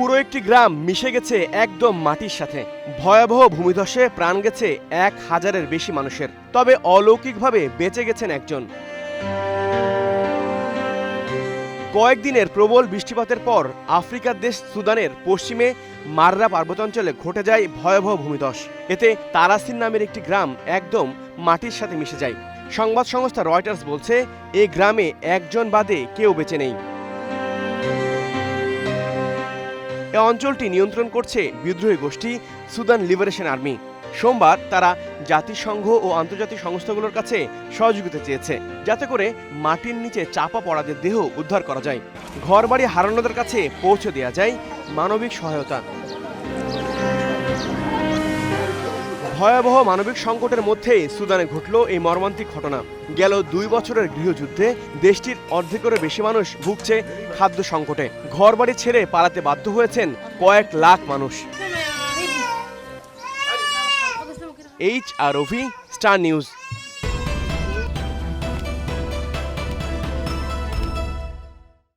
পুরো একটি গ্রাম মিশে গেছে একদম মাটির সাথে। ভয়াবহ ভূমিধসে প্রাণ গেছে এক হাজারের বেশি মানুষের। তবে অলৌকিকভাবে বেঁচে গেছেন একজন। কয়েকদিনের প্রবল বৃষ্টিপাতের পর আফ্রিকার দেশ সুদানের পশ্চিমে মাররা পার্বত্যাঞ্চলে ঘটে যায় ভয়াবহ ভূমিধস। এতে তারাসিন নামের একটি গ্রাম একদম মাটির সাথে মিশে যায়। সংবাদ সংস্থা রয়টার্স বলছে এই গ্রামে একজন বাদে কেউ বেঁচে নেই। এ অঞ্চলটি নিয়ন্ত্রণ করছে বিদ্রোহী গোষ্ঠী সুদান লিবারেশন আর্মি। সোমবার তারা জাতিসংঘ ও আন্তর্জাতিক সংস্থাগুলোর কাছে সহযোগিতা চেয়েছে, যাতে করে মাটির নিচে চাপা পড়াদের দেহ উদ্ধার করা যায়। ঘরবাড়ি হারানোদের কাছে পৌঁছে দেওয়া যায় মানবিক সহায়তা। ভয়াবহ মানবিক সংকটের মধ্যেই সুদানে ঘটল এই মর্মান্তিক ঘটনা গেল দুই বছরের গৃহযুদ্ধে দেশটির অর্ধেকেরও বেশি মানুষ ভুগছে খাদ্য সংকটে ঘর বাড়ি ছেড়ে পালাতে বাধ্য হয়েছেন কয়েক লাখ মানুষ H R OV star news